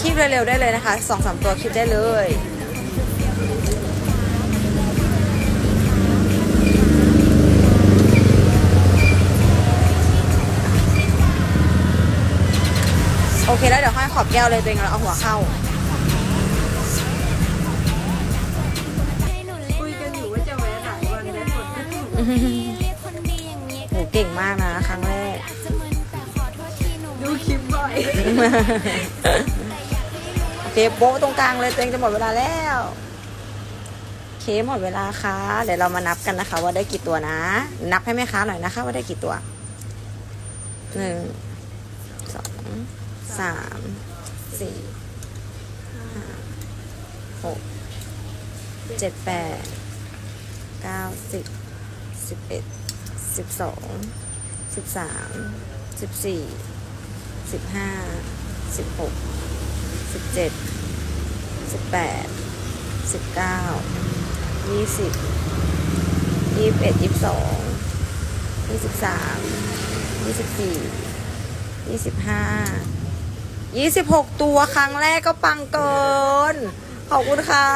คีบเร็วๆได้เลยนะคะสองสามตัวคีบได้เลยโอเคแล้วเดี๋ยวห้อยขอบแก้วเลยตัวเองแล้วเอาหัวเข้าคุยกันอยู่ว่าจะแวะหลายวันได้ผลโหเก่งมากนะ ครั้งแรก ดูคลิปบ่อย เคโบตรงกลางเลยตัวเองจะหมดเวลาแล้วเคหมดเวลาค่ะ เดี๋ยวเรามานับกันนะคะ ว่าได้กี่ตัวนะ นับให้แม่ค้าหน่อยนะคะ ว่าได้กี่ตัวหนึ่งสองสามสี่ห้าหกเจ็ดแปดเก้าสิบสิบเอ็ดสิบสองสิบสามสิบสี่สิบห้าสิบหก สิบเจ็ดสิบแปดสิบเก้ายี่สิบยี่สิบเอ็ดยี่สิบสองยี่สิบสามยี่สิบสี่ยี่สิบห้ายี่สิบหกตัวครั้งแรกก็ปังเกิน ขอบคุณค่ะ